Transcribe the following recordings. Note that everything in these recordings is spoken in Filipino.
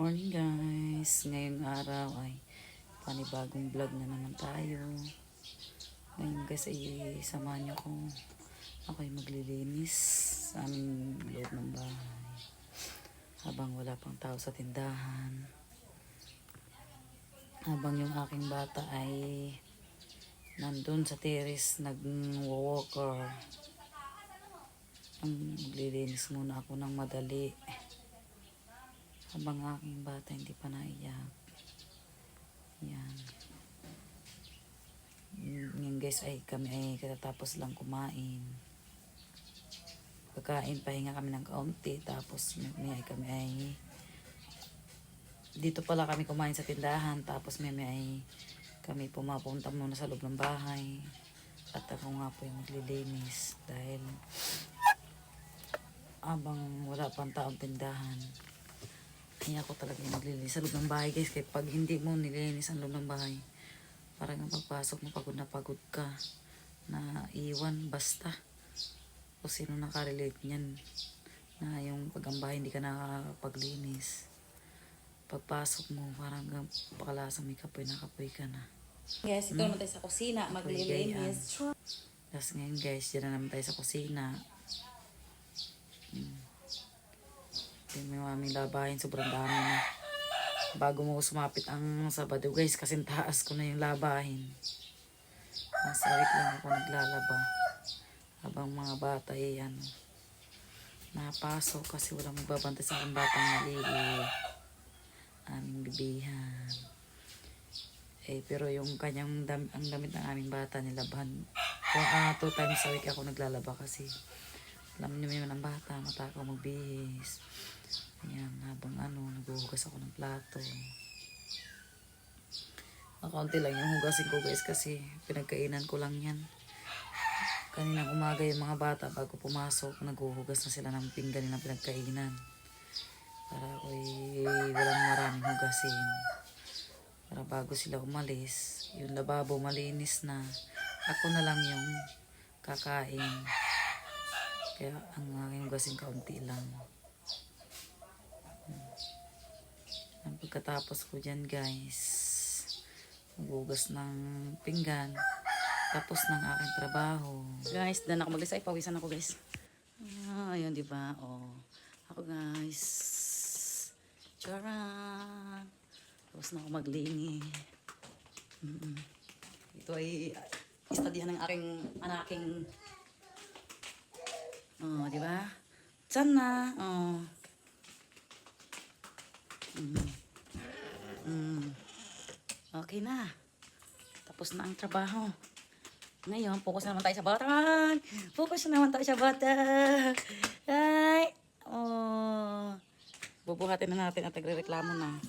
Morning guys! Ngayong araw ay panibagong vlog na naman tayo. Ngayon guys ay samahan niyo ko. Ako ay maglilinis sa loob ng bahay. Habang wala pang tao sa tindahan. Habang yung aking bata ay nandun sa terrace nag-walker. Ang maglilinis muna ako ng madali habang aking bata hindi pa naiyak. Yan. Yan guys ay kami ay katatapos lang kumain. Pagkain, pahinga kami ng kaunti. Tapos may ay kami ay dito pala kami kumain sa tindahan. Tapos may ay kami pumapunta muna sa loob ng bahay. At ako nga po yung maglilinis dahil abang wala pang taong tindahan. Kaya ako talaga maglilinis sa loob ng bahay guys. Kaya pag hindi mo nililinis ang loob ng bahay, parang ang pagpasok mo pagod na pagod ka. Na iwan basta. O sino nakarelate niyan. Na yung pag ang bahay hindi ka nakapaglinis. Pagpasok mo parang pakalasang may kapoy na kapoy ka na. Yes, ito naman tayo sa kusina, maglilinis. Tapos ngayon guys, dyan na naman tayo sa kusina. Hmm. Mami labahin, sobrang dami na. Bago mo sumapit ang Sabado guys, kasi taas ko na yung labahin. Masawit lang ako naglalaba. Habang mga bata ay ano, napasok kasi walang magbabantay sa aking batang maliit. Aming bibihan. Eh, pero yung kanyang dam, ang damit ng aming bata nilaban. Kung ah, two times a week ako naglalaba kasi alam niyo naman ang bata, matakaw magbihis. Ayan, habang ano, naghuhugas ako ng plato. Nakaunti lang yung hugasin ko guys kasi pinagkainan ko lang yan. Kaninang umaga yung mga bata bago pumasok, naghuhugas na sila ng pinggan ng pinagkainan. Para ako'y walang maraming hugasin. Para bago sila umalis, yung lababo malinis na. Ako na lang yung kakain. Kaya ang aking hugasin kaunti lang. Pagkatapos ko dyan guys, maghugas ng pinggan, tapos ng aking trabaho. Guys, dan ako maglis. Ay, pawisan ako guys. Ah, ayun, di ba? Oh. Ako guys. Charan. Tapos na ako maglinis. Mm-mm. Ito ay istadihan ng aking anaking Oh, di ba? Diyan na. Oh. Mm. Okay na. Tapos na ang trabaho. Ngayon, focus na naman tayo sa bata. Focus na naman tayo sa bata. Ay! Oh. Bubuhatin na natin at nagre-reklamo na.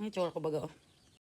Ang itsura ko baga oh.